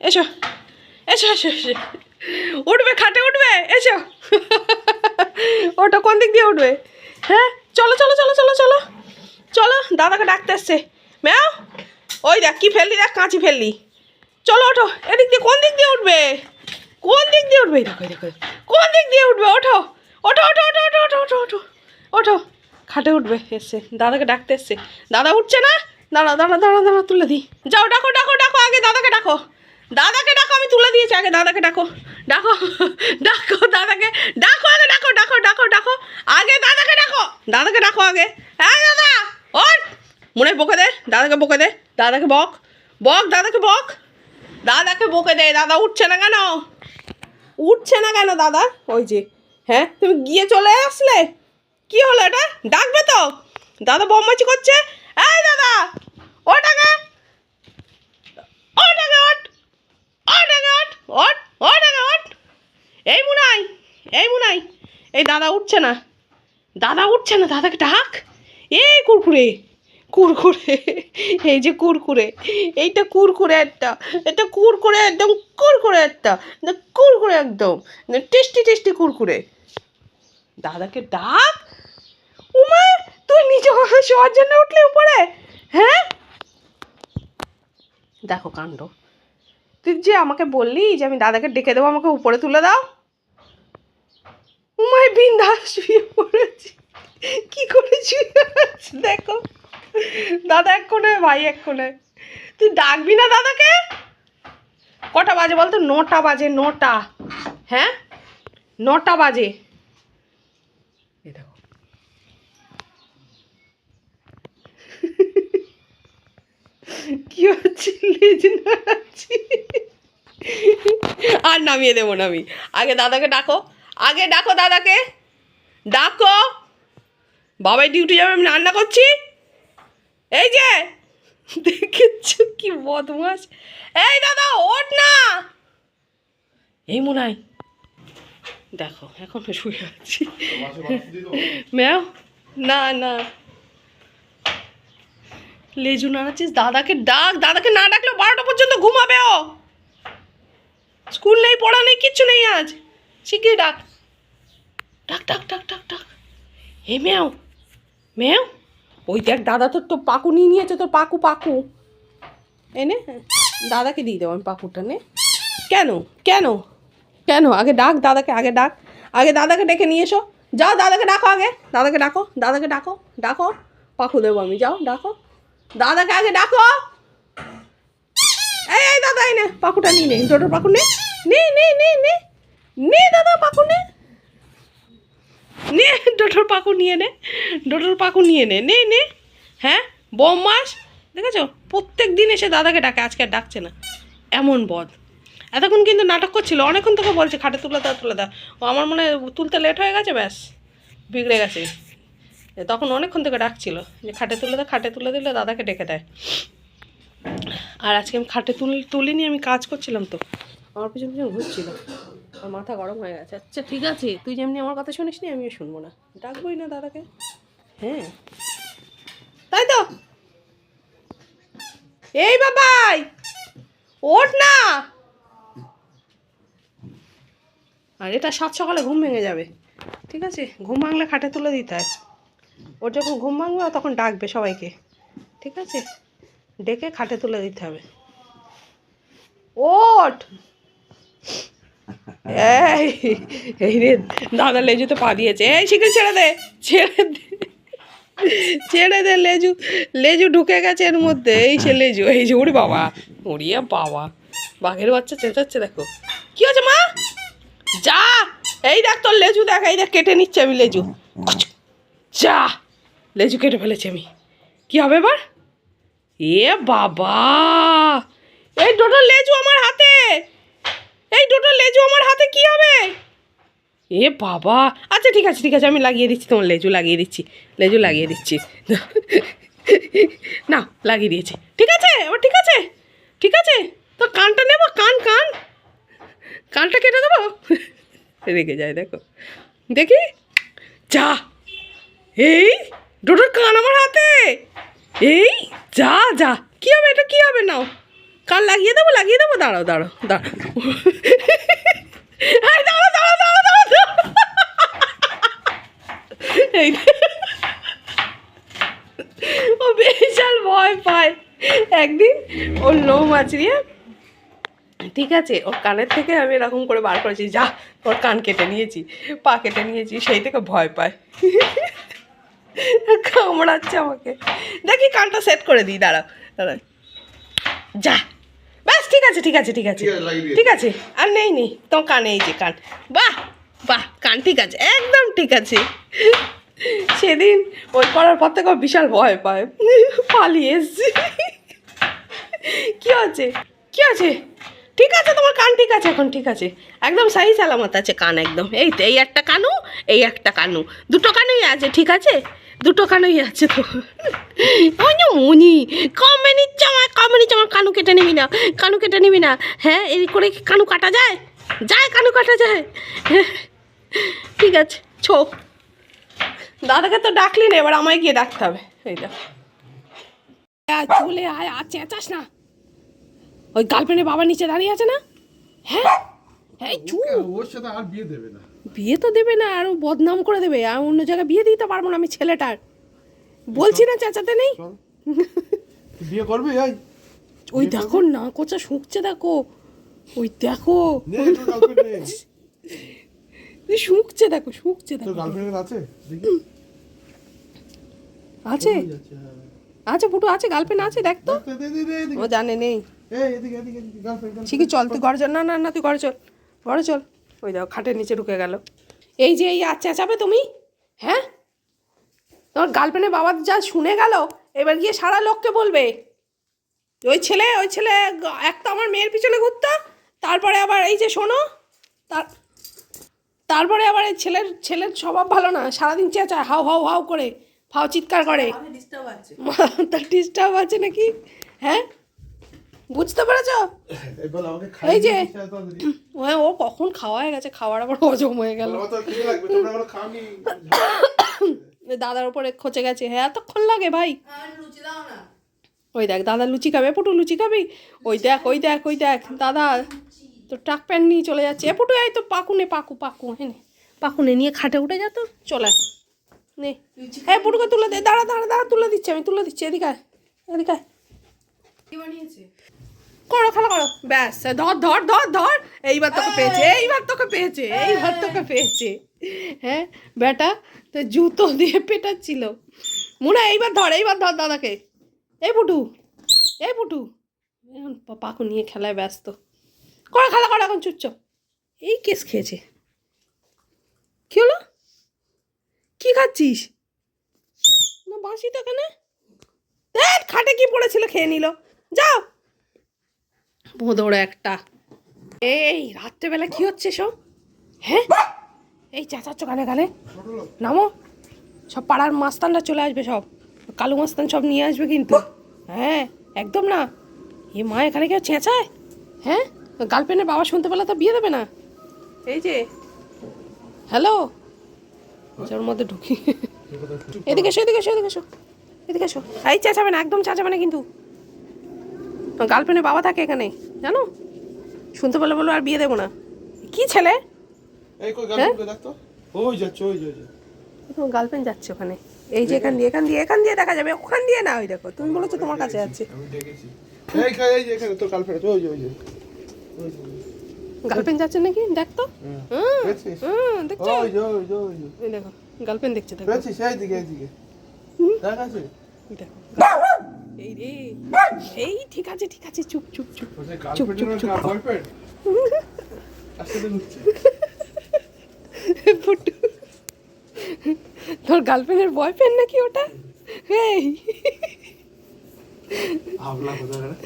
এসো। এসো এসো এসো। উঠবে খাটে উঠবে। এসো। ওটা কোন দিক দিয়ে উঠবে? হ্যাঁ? চলো চলো চলো চলো চলো। চলো দাদাকে ডাকতে এসছে। ম্যাও ওই দেখ কী ফেললি দেখ কাঁচি ফেললি। চলো ওঠো। এদিক দিয়ে কোন দিক দিয়ে উঠবে? কোন দিক দিয়ে উঠবে? দেখো দেখো কোন দিক দিয়ে উঠবে? ওঠো। ওঠো ওঠো ওঠো ওঠো ওঠো ওঠো ওঠো। ওঠো। খাটে উঠবে এসছে। দাদাকে ডাকতে এসছে। দাদা উঠছে না? দাঁড়া দাঁড়া দাঁড়া দাঁড়া তুলে দিই। যাও ডাকো ডাকো ডাকো আগে দাদাকে ডাকো। দাদাকে ডাকো, আমি তুলে দিয়েছি, আগে দাদাকে ডাকো। ডাকো ডাকো, দাদাকে, ডাকো আগে, ডাকো ডাকো ডাকো ডাকো। আগে দাদাকে ডাকো দাদাকে ডাকো আগে। হ্যাঁ দাদা, ওঠ। মনে বকে দে, দাদাকে বকে দে, দাদাকে বক। বক, দাদাকে বক। দাদাকে বকে দে, দাদা উঠছে না কেন? উঠছে না কেন, দাদা? ওই যে হ্যাঁ তুমি গিয়ে চলে আসলে? কি হলো এটা? ডাকবে তো? দাদা বম্মাচি করছে? এই, দাদা ওটাকে ওট ওট ওট ওটাকে ওট এই মুনাই এই মুনাই। এই দাদা উঠছে না। দাদা উঠছে না, দাদাকে ডাক। এই কুরকুরে কুরকুরে, এই যে কুরকুরে, এইটা কুরকুরে একটা, এটা কুরকুরে একদম কুরকুরে একটা কুরকুরে একদম টেস্টি টেস্টি কুরকুরে। দাদাকে ডাক। উমা, তুই নিচে শোয়ার জন্য উঠলি উপরে হ্যাঁ? দেখো কাণ্ড। তুই যে আমাকে বললি যে আমি দাদাকে ডেকে দেবো, আমাকে উপরে তুলে দাও। উমায় বিন্দাস শুয়ে পড়েছি। কি করে শুয়ে আছে দেখো। দাদা এক কোণে, ভাই এক কোণে। তুই ডাকবি না দাদাকে? কটা বাজে বলতো? নটা বাজে, নটা। হ্যাঁ? নটা বাজে এই দেখো কি হচ্ছে? লেজ নাড়াচ্ছি। আর নামিয়ে দেবো না আমি। আগে দাদাকে ডাকো। আগে ডাকো দাদাকে। ডাকো। বাবাই ডিউটি যাবে আমি রান্না করছি। এই যে দেখেছ কি বদমাস এই দাদা ওঠ না। এই মনে হয় দেখো এখন শুয়ে আছি। ম্যাও। না না। লেজু নাড়াচ্ছিস, দাদাকে ডাক, দাদাকে না ডাকলে বারোটা পর্যন্ত ঘুমাবে ও। স্কুল নেই, পড়া নেই, কিচ্ছু নেই আজ। শিখিয়ে ডাক। ডাক ডাক ডাক ডাক ডাক। হে ম্যাও ম্যাও। ওই দেখ, দাদা তোর তো পাকু নিয়ে নিয়েছে, তোর পাকু পাকু। এনে দাদাকে দিয়ে দেবো আমি পাকুটা নে। কেন কেন কেন? আগে ডাক, দাদাকে, আগে ডাক। আগে দাদাকে ডেকে নিয়ে এসো। যাও, দাদাকে ডাকো আগে। দাদাকে ডাকো দাদাকে ডাকো ডাকো। পাকু দেবো আমি, যাও, ডাকো। দাদাকে আগে ডাকো? এই দাদা, এই নে, পাকুটা নিয়ে নে ডোটোর পাকু নে। নে নে নে নে। নে, দাদা পাকু নে। নে ডোটোর পাকু নিয়ে নে ডোটোর পাকু নিয়ে নে। নে নে। হ্যাঁ বোম মাস। দেখেছ? প্রত্যেক দিন এসে দাদাকে ডাকে, আজকে আর ডাকছে না। এমন বদ। এতক্ষণ কিন্তু নাটক করছিল, অনেকক্ষণ তোকে বলছে, খাটে তুলে দাও তুলে দাও। ও আমার মনে হয় তুলতে লেট হয়ে গেছে, ব্যাস। বিগড়ে গেছে। তখন অনেকক্ষণ থেকে ডাকছিল যে খাটে তুলে দাও খাটে তুলে দিলে দাদাকে ডেকে দেয়। আর আজকে আমি খাটে তুল, তুলিনি, আমি কাজ করছিলাম তো। আমার পিছনে পিছনে ঘুরছিল। আমার মাথা গরম হয়ে গেছে। আচ্ছা ঠিক আছে, তুই যেমনি আমার কথা শুনিস নি আমিও শুনব না। ডাকবোই না দাদাকে। হ্যাঁ। তাই তো। এই বাবাই, ওঠ না। আর এটা সাত সকালে ঘুম ভেঙে যাবে। ঠিক আছে, ঘুম ভাঙলে খাটে তুলে দিতে হয়। ওর যখন ঘুম ভাঙবে তখন ডাকবে সবাইকে। ঠিক আছে? ডেকে খাটে তুলে দিতে হবে। ওঠ! এই রে, দাদা লেজুতে পা দিয়েছে। এই শিখে ছেড়ে দে ছেড়ে দে ছেড়ে দে, লেজু। লেজু ঢুকে গেছে এর মধ্যে। এই সে লেজু, এই যে, ওরে বাবা। ওরিয়া বাবা। বাঘের বাচ্চা চেঁচাচ্ছে, দেখো। কি হয়েছে মা? যা! এই দেখ তোর লেজু, দেখ, এই দেখ, কেটে নিচ্ছে আমি লেজু। যা! লেজু কেটে ফেলেছি আমি। কি হবে এবার? এ বাবা! এই দুটো লেজু আমার হাতে! এই দুটো লেজু আমার হাতে কি হবে? এ বাবা! আচ্ছা ঠিক আছে ঠিক আছে, আমি লাগিয়ে দিচ্ছি তোমার লেজু, লাগিয়ে দিচ্ছি। লেজু লাগিয়ে দিচ্ছি। না, লাগিয়ে দিয়েছি। ঠিক আছে, এবার ঠিক আছে ঠিক আছে। তো কানটা নেব, কান কান। কানটা কেটে দেবো? রেগে যায়, দেখো। দেখি। যা! এই ডোডোর কান আমার হাতে। এই, যা যা। কি হবে এটা? কি হবে নাও। কান লাগিয়ে দেবো লাগিয়ে দেবো? দাঁড়াও দাঁড়াও দাঁড়াও। দাঁড়াও দাঁড়াও দাঁড়াও। এই ও বিশাল ভয় পায়। একদিন ওর লোম আছড়িয়ে ঠিক আছে, ওর কানের থেকে আমি এরকম করে বার করেছি, যা, ওর কান কেটে নিয়েছি, পা কেটে নিয়েছি, সেই থেকে ভয় পায়। কামড়াচ্ছে আমাকে। দেখি কানটা সেট করে দিই দাঁড়াও দাঁড়াও। যা। ব্যাস ঠিক আছে ঠিক আছে ঠিক আছে। ঠিক আছে, ঠিক আছে আর নেই নেই তোমার কানে এই যে কান। বাহ বাহ কান ঠিক আছে একদম ঠিক আছে। সেদিন ওই করার পর থেকে বিশাল ভয় পায়। পালিয়ে এসছি। কি আছে কি আছে ঠিক আছে, তোমার কান ঠিক আছে এখন, ঠিক আছে। একদম সাহি সালামত আছে কান একদম। এই তো, এই একটা কানু, এই একটা কানু। দুটো কানুই আছে, ঠিক আছে? দুটো কানুই আছে তো। ওই যে মনি, কমে নিচ্ছে আমার, কমে নিচ্ছে আমার, কানু কেটে নিবি না, কানু কেটে নিবি না। হ্যাঁ এই করে কানু কাটা যায়? যায় কানু কাটা যায়। ঠিক আছে, ছো। দাদাকে তো ডাকলি না, এবার আমায় গিয়ে ডাকতে হবে। এইটা চলে আয়, আর চেঁচাস না। ওই গার্লফ্রেন্ডের বাবা নিচে দাঁড়িয়ে আছে না? হ্যাঁ? এই চুপ। ওর সাথে আর বিয়ে দেবে না। বিয়ে তো দেবে না আরও বদনাম করে দেবে। আর অন্য জায়গায় বিয়ে দিতে পারব না আমি ছেলেটার। বলছি না চেঁচাতে নেই? বিয়ে করবি এই। ওই দেখো না কোচা শুকছে দেখো। ওই দেখো। শুকছে দেখো শুকছে দেখো। গার্লফ্রেন্ড আছে? আছে হ্যাঁ। আছে ফুটু আছে গার্লফ্রেন্ড আছে দেখ তো। ও জানে নেই। এই, এদিকে, এদিকে, এদিকে, girlfriend, ঠিকই চল তুই ঘরে চল। না না না তুই ঘরে চল ঘরে চল। ওই দেখো খাটের নিচে ঢুকে গেল। এই যে এই আচ্ছা চাবে তুমি? হ্যাঁ? তোমার গার্লফ্রেন্ডের বাবা যা শুনে গেল এবার গিয়ে সারা লোককে বলবে। ওই ছেলে ওই ছেলে এক তো আমার মেয়ের পিছনে ঘুরতো তারপরে আবার এই যে শোনো তার তারপরে আবার এই ছেলের ছেলের স্বভাব ভালো না। সারাদিন চেঁচায় হাউ হাউ হাউ করে ফাও চিৎকার করে। তার ডিস্টার্ব আছে নাকি? হ্যাঁ? বুঝতে পেরেছ? এই বল, আমাকে এই খাইয়ে যে। তাড়াতাড়ি। ও কখন খাওয়া হয়ে গেছে? খাওয়ার আবার হজম হয়ে গেল। দাদার উপরে খচে গেছে। হ্যাঁ এতক্ষণ লাগে ভাই। ওই দেখ দাদা লুচি খাবে। পুটু লুচি খাবি? ওই দেখ ওই দেখ ওই দেখ। দাদা তো ট্রাক প্যান্ট নিয়ে চলে যাচ্ছে। এ পুটু এই তো পাকুনে পাকু পাকু হ্যাঁ পাকুনে নিয়ে খাটে উঠে যা তো চলে নে। হ্যাঁ পুটুকে তুলে দে। দাঁড়া দাঁড়া দাঁড়া তুলে দিচ্ছি আমি তুলে দিচ্ছি। এদিকে এদিকে আয়। করো খেলা করো ব্যাস ধর ধর ধর ধর। এইবার তোকে পেয়েছে এইবার তোকে পেয়েছে এইবার তোকে পেয়েছে। হ্যাঁ বেটা তো জুতো দিয়ে পেটাচ্ছিল। মুনা এইবার ধর এইবার ধর দাদাকে। এই পুটু এই পুটু এখন পাকু নিয়ে খেলায় ব্যস্ত। করো খেলা করো এখন চুপচাপ এই কেস খেয়েছে। কি হলো? কি খাচ্ছিস? না বাঁশি তো দেখ খাটে কি পড়েছিল খেয়ে নিল। যাও। ভোঁদড় একটা। এই রাত্রেবেলা কি হচ্ছে সব? হ্যাঁ? এই চেঁচাচ্ছ গানে গানে। নামো। সব পাড়ার মাস্তানরা চলে আসবে সব। কালু মাস্তান সব নিয়ে আসবে কিন্তু। হ্যাঁ একদম না। এ মা এখানে কেউ চেঁচায়? হ্যাঁ? গার্লফ্রেন্ডের বাবা শুনতে পেলে তো বিয়ে দেবে না। এই যে। হ্যালো? ওর মধ্যে ঢুকি। এদিকে এসো এদিকে এসো এদিকে এসো। এদিকে এসো। এই চেঁচাবে না একদম চেঁচাবে না কিন্তু। গার্লফ্রেন্ডের বাবা থাকে এখানে জানো? শুনতে পেলে বলো আর বিয়ে দেবো না। কি ছেলে। তোমার গার্লফ্রেন্ড যাচ্ছে ওখানে। এই যে এখান দিয়ে এখান দিয়ে এখান দিয়ে দেখা যাবে ওখান দিয়ে না ওই দেখো তুমি বলেছ তোমার কাছে যাচ্ছে। গার্লফ্রেন্ড যাচ্ছে নাকি? দেখ তো? হুম দেখছ? দেখো গার্লফ্রেন্ড দেখছে দেখো। দেখ? এই রে। এই ঠিক আছে ঠিক আছে চুপ চুপ চুপ। চুপ চুপ, চুপ। ফুটু। তোর গার্লফ্রেন্ডের বয়ফ্রেন্ড নাকি ওটা? এই। আবলা কোথাকারে।